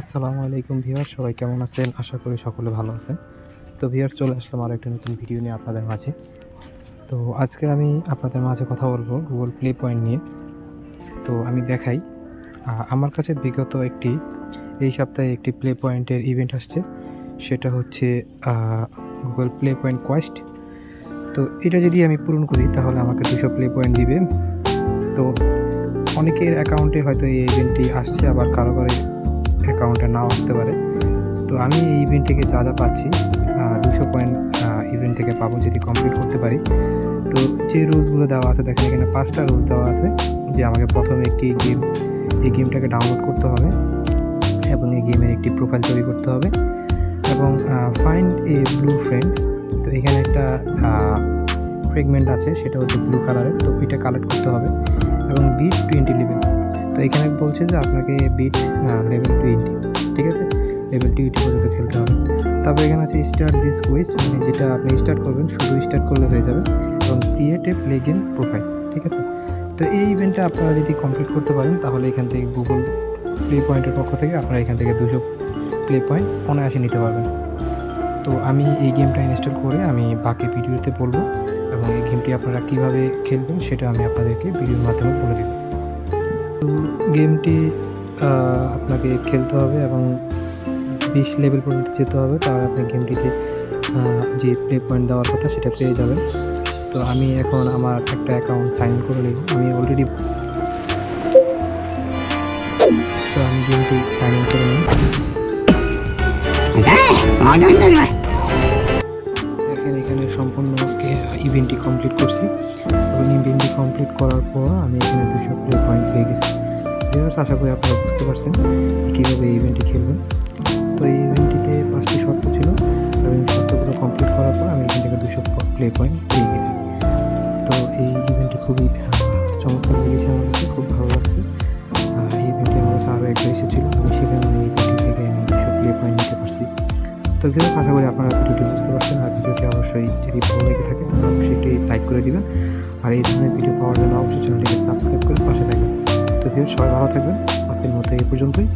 আসসালামু আলাইকুম ভিউয়ার সবাই কেমন আছেন? আশা করি সকলে ভালো আছেন। তো ভিউয়ার চলে আসলাম আরও একটা নতুন ভিডিও নিয়ে আপনাদের মাঝে। তো আজকে আমি আপনাদের মাঝে কথা বলব গুগল প্লে পয়েন্ট নিয়ে। তো আমি দেখাই আমার কাছে বিগত একটি, এই সপ্তাহে একটি প্লে পয়েন্টের ইভেন্ট আসছে। সেটা হচ্ছে গুগল প্লে পয়েন্ট কোয়েস্ট তো এটা যদি আমি পূরণ করি, তাহলে আমাকে দুশো প্লে পয়েন্ট দিবে। তো অনেকের অ্যাকাউন্টে হয়তো এই ইভেন্টটি আসছে, আবার কারও কারও অ্যাকাউন্টে নাও আসতে পারে। তো আমি এই ইভেন্ট থেকে যা যা পাচ্ছি দুশো পয়েন্ট ইভেন্ট থেকে পাবো যদি কমপ্লিট করতে পারি। তো যে রুলসগুলো দেওয়া আছে, দেখেন এখানে পাঁচটা রুল দেওয়া আছে যে আমাকে প্রথমে একটি গেম এই গেমটাকে ডাউনলোড করতে হবে এবং এই গেমের একটি প্রোফাইল তৈরি করতে হবে এবং ফাইন্ড এ ব্লু ফ্রেন্ড তো এখানে একটা ফ্রেগমেন্ট আছে, সেটা হচ্ছে ব্লু কালারের তো ওইটা কালেক্ট করতে হবে এবং বি টোয়েন্টি লেভেল তো এখানে বলছে যে আপনাকে বিট লেভেল টোয়েন্টি ঠিক আছে? লেভেল টোয়েন্টি পর্যন্ত খেলতে হবে। তারপর এখানে আছে স্টার্ট দিস কুইজ মানে যেটা আপনি স্টার্ট করবেন, শুধু স্টার্ট করলে হয়ে যাবে। এবং create a play game profile ঠিক আছে? তো এই ইভেন্টটা আপনারা যদি কমপ্লিট করতে পারেন, তাহলে এখান থেকে গুগল প্লে পয়েন্টের পক্ষ থেকে আপনারা এখান থেকে দুশো প্লে পয়েন্ট অনায়াসে নিতে পারবেন। তো আমি এই গেমটা ইনস্টল করে আমি বাকি ভিডিওতে বলব, এবং এই গেমটি আপনারা কীভাবে খেলবেন সেটা আমি আপনাদেরকে ভিডিওর মাধ্যমে বলে দেবো। গেমটি আপনাকে খেলতে হবে এবং বিশ লেভেল পর্যন্ত যেতে হবে তাহলে আপনি গেমটিতে যে প্লে পয়েন্ট দেওয়ার কথা সেটা পেয়ে যাবেন। তো আমি এখন আমার একটা অ্যাকাউন্ট সাইন করে নিব। আমি অলরেডি তো আমি গেমটি সাইন ইন করে নিই। দেখেন এখানে সম্পূর্ণ ইভেন্টটি কমপ্লিট করছি। এবং ইভেন্টটি কমপ্লিট করার পর আমি এখানে দুশো প্লে পয়েন্ট পেয়ে গেছি। ভিউয়ার্স আশা করি আপনারা বুঝতে পারছেন কীভাবে এই ইভেন্টটি খেলবেন। তো এই ইভেন্টটিতে পাঁচটি শর্ত ছিল। এবং শর্তগুলো কমপ্লিট করার পর আমি এখান থেকে দুশো প্লে পয়েন্ট পেয়ে গেছি। তো এই ইভেন্টটি খুবই চমৎকার লেগেছে আমার কাছে, খুব ভালো লাগছে। এই ইভেন্টে আমার কাছে আরও একবার এসেছিল। আমি সেখানে এই ইভেন্টটি থেকে আমি দুশো প্লে পয়েন্ট নিতে পারছি। তো ভিউয়ার্স, আশা করি আপনারা ভিডিওটি বুঝতে পারছেন। আর অবশ্যই যদি ভালো লেগে থাকে, তাহলে অবশ্যই একটি লাইক করে দিবেন। আর এই ধরনের ভিডিও পাওয়ার জন্য অবশ্যই চ্যানেলটিকে সাবস্ক্রাইব করে পাশে থাকবেন। তো ভিউ সবাই ভালো থাকবেন। আজকের মতো এই পর্যন্তই।